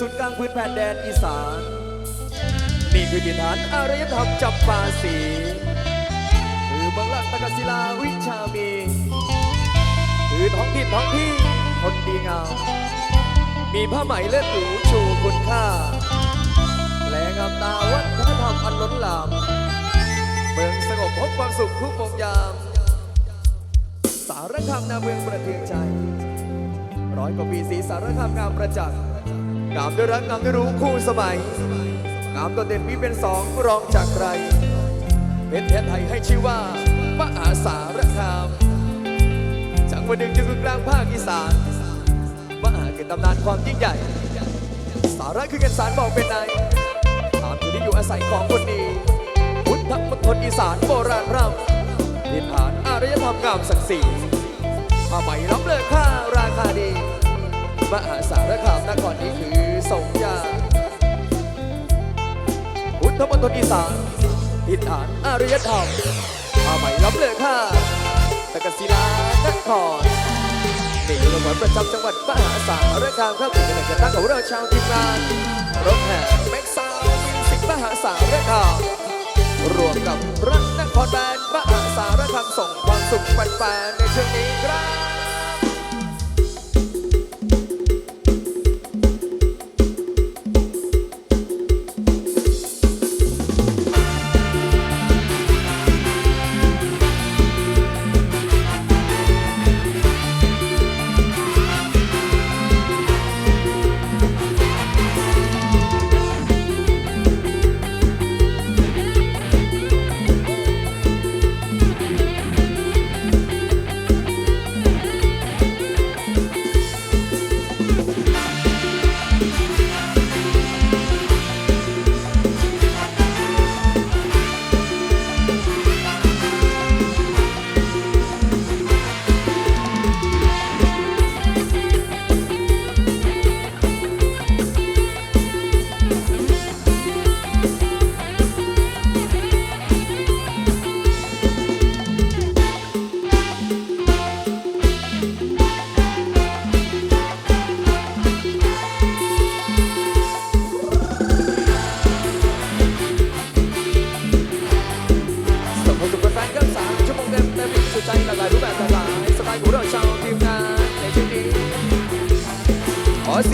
สุดกลางพื้นแผ่นแดนอีสานนี่คือดินฐานอารยธรรมจำปาสีคือเมืองลักตะกศิลาวิชามี คือท้องถิ่นท้องที่คนดีงามมีผ้าไหมเลือดหรูชูคุณค่า และงามตาวัฒนธรรมอันล้นหลามเมืองสงบพบความสุขทุกโมงยาม สารคามนาเมืองประเทืองใจร้อยกว่าปีสีสารคามงามประจักษ์ งามด้วยรักงามด้วยรู้คู่สมัย งามโดดเด่นมีเป็นสองรองจากใครเป็นแทนไทยให้ชื่อว่ามหาสารคามจังหวัดหนึ่งอยู่กลางภาคอีสานมหาเกิดตำนานความยิ่งใหญ่ สาระคือกันสารบอกเป็นนายตามคือที่อยู่อาศัยของคนดีพุทธมณฑลอีสานโบราณร่ำดินฐานอารยธรรมงามศักดิ์ศรีผ้าไหมล้ำเลิศค่าราคาดีมหาสารคามนครนี้คือ สงยาพุทธมณฑลอีสานดินฐานอารยธรรมผ้าไหม่ล้ำเลิศค่าตะกศิลานครนี่คือรางวัลประจำจังหวัดมหาสารคามครับเป็นการจัดตั้งของเราชาวทีมงานรถแห่แม็กซาวมิวสิกมหาสารคามรวมกับรัฐนครแบนมหาสารคามส่งความสุขแฟนๆในช่วงนี้ครับ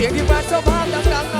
สียงทีมงานเจ้าภาพดังๆ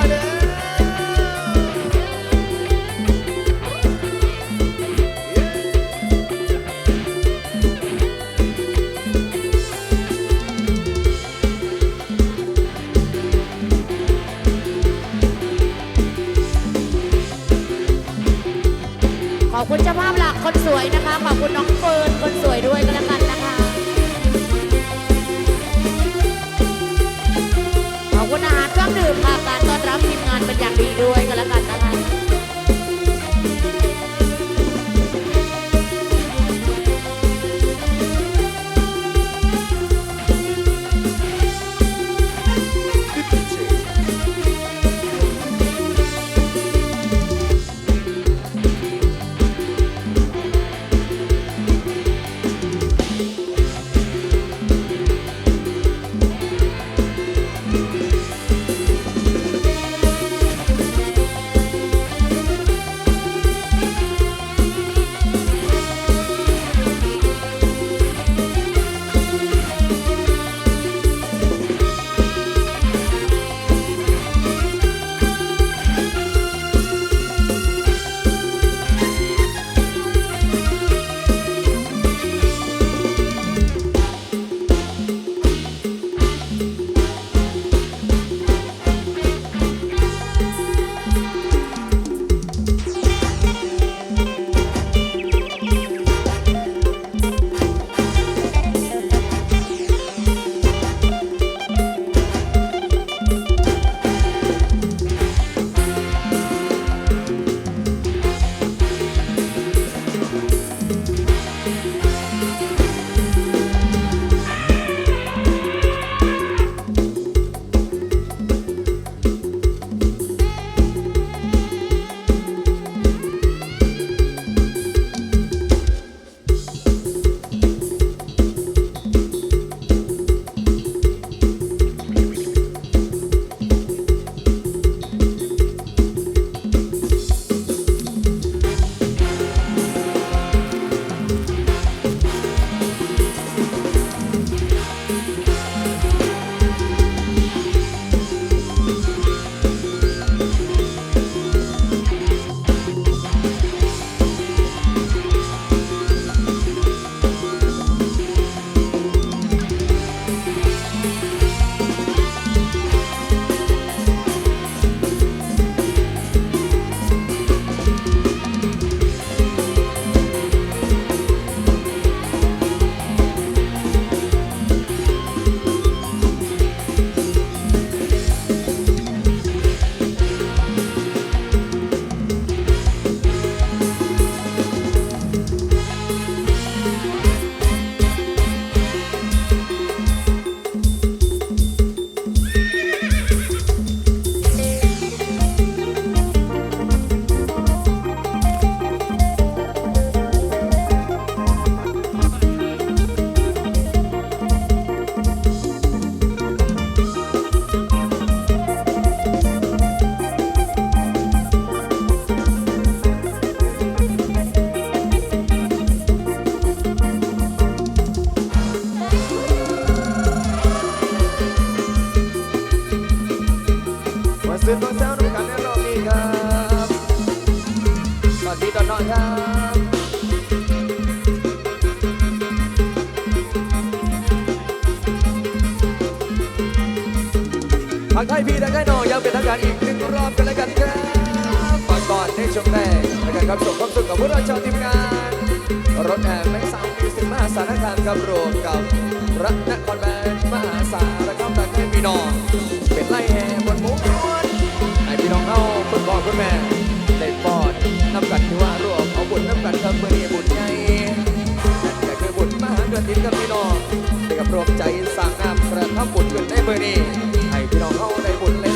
กับพวกเราชาวทีมงาน รถแห่แม็กซ์ซาวด์มิวสิกมหาสารคามครับรวมกับรัตนครแลนมหาสารคามตะแคงพี่น้อง เป็นไล่แห่บนมุ้งให้พี่น้องเอาคุณพ่อคุณแม่ได้ปอดน้ำกันที่ว่ารวมเอาบุญน้ำกันทำเบอร์บุญใหญ่นั่นก็คืบุญมหาเดือนทิพย์ครับพี่น้องได้กับรวมใจสั่งงามกระทำบุญกิดได้เบอร์นี้ให้พี่น้องเอาได้บุญเลย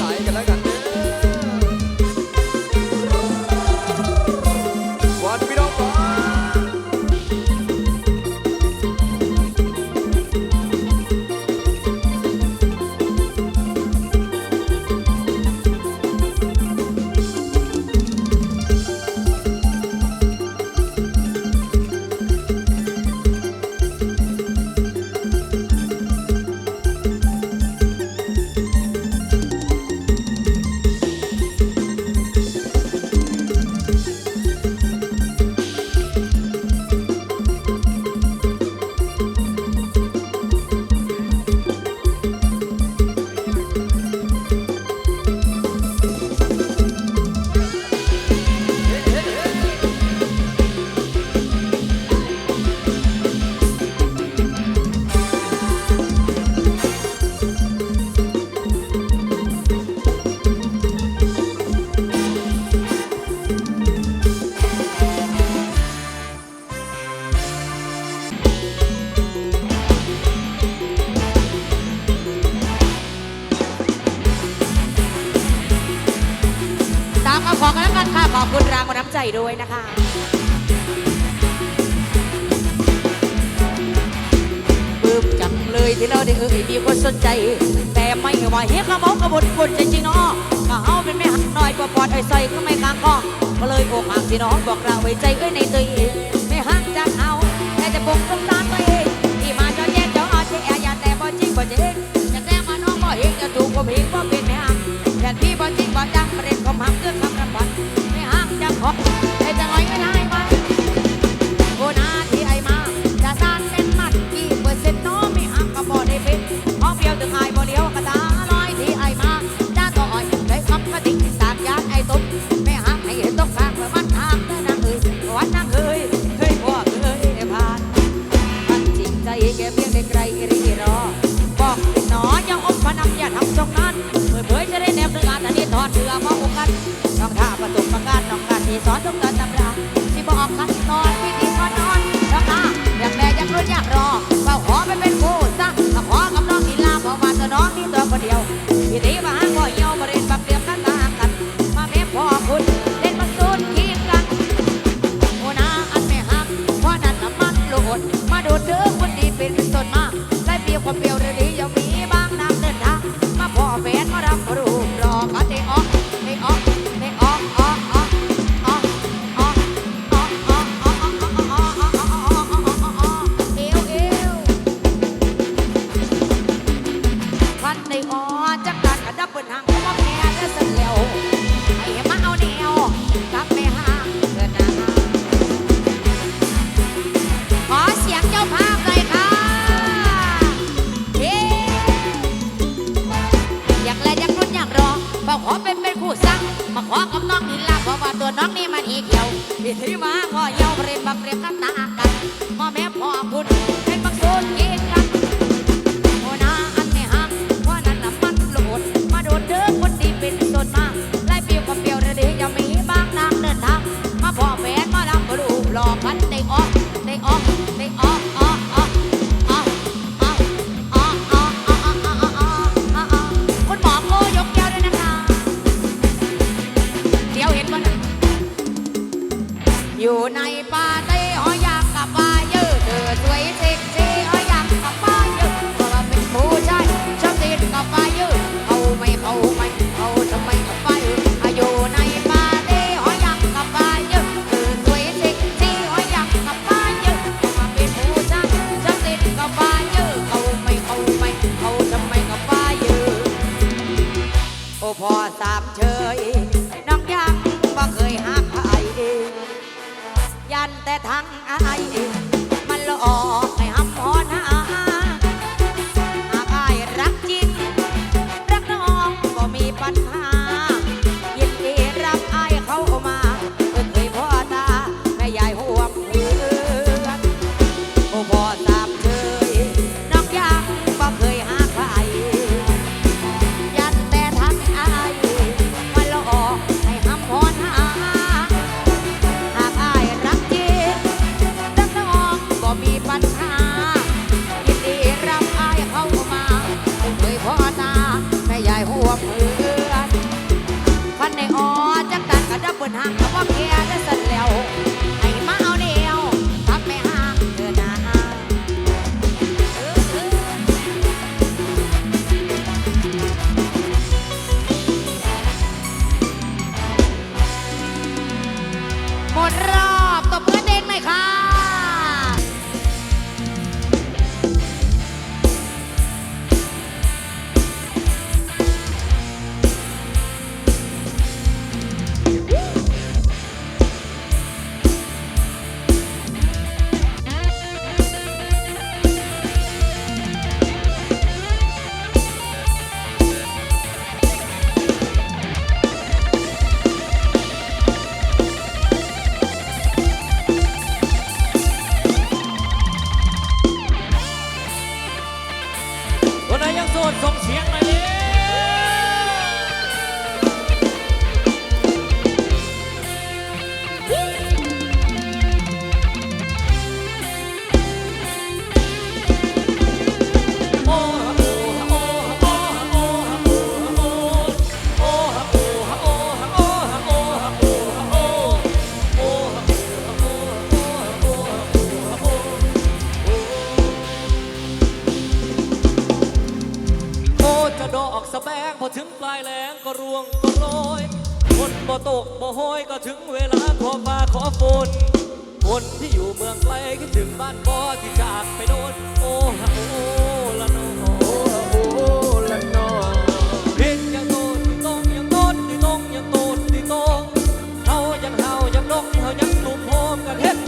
อบคุณรางวัลน้ำใจด้วยนะคะปื้มจังเลยที่เราได้เอ่ยมีคนสนใจ แต่ไม่ว่าเฮียขมากระบดกดใจจริงๆเนาะก็เอาเป็นแม่หักหน่อยกว่าปอดไอ้ใส่ก็ไม่กลางคอก็เลยโอกหักสิน้องบอกเราไว้ใจเอ้ยในตัวเองไม่หักจากเอาแต่จะปกป้องตาตัวเองที่มาจะแย่จออาเชียอย่าแต่บ่จริงบ่จริง เมื่อเผยจะได้แนบเรื่องงานอันนี้ถอดเสื้อมองกันน้องท่าประสบประการน้องการที่สอนทุกการทำ น้องนี่ลาบว่าตัวน้องนี่มันอีเขียววิที่มาพ่อเยาวเรียนบักเรียนกันตา อยู่ในป่า ยันแต่ทั้งอายมันหลอก คนไหนยังโสดส่งเสียงหน่อย โอ้จะดอกสะแบงพอถึงปลายแรงก็ร่วงก็โรยฝนบ่ตกบ่โหยก็ถึงเวลาขอฟ้าขอฝนคนที่อยู่เมืองไกลคิดถึงบ้านบ่ที่จากไปโดนโอ้ฮะโอ้ละนอโอ้โอ้ละนอเห็นยังโตนที่ตรงยังโตนที่ตรงยังโตนที่ตรงเฮายังเฮายังนกเฮายังตุ่มโฮมกันเฮ็ด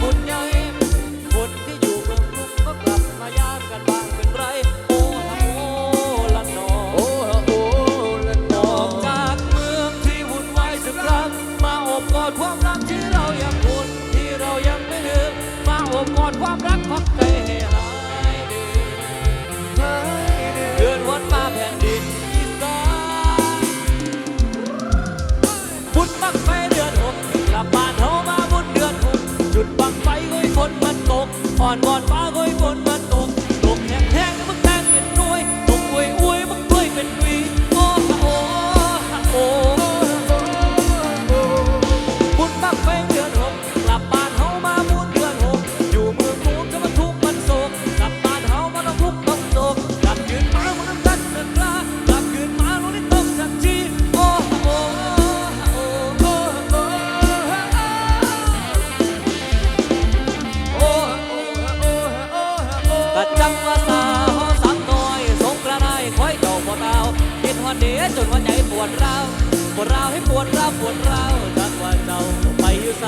ราปวดร้าวปวดร้าวจักว่าเจ้าไปอยู่ไส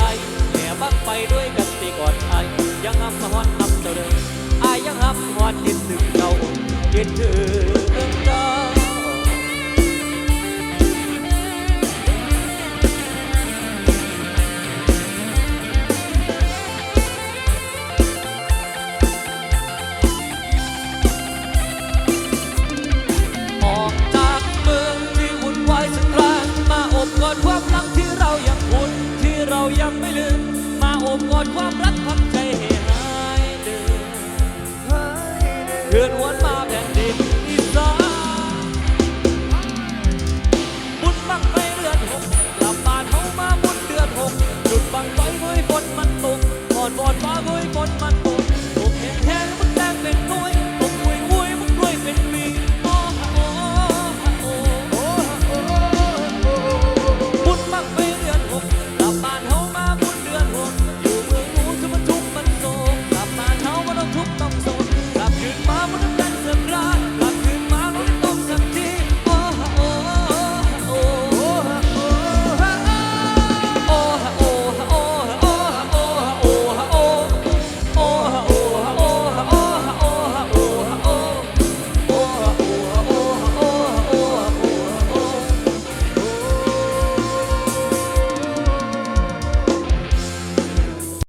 แม่บักไปด้วยกันตีก่อนอายยังหับฮอดนำเจ้าเดิมอายยังหับฮอดคิดถึงเจ้าคิดถึงเจ้า ยังไม่ลืม มาโอบกอดความรัก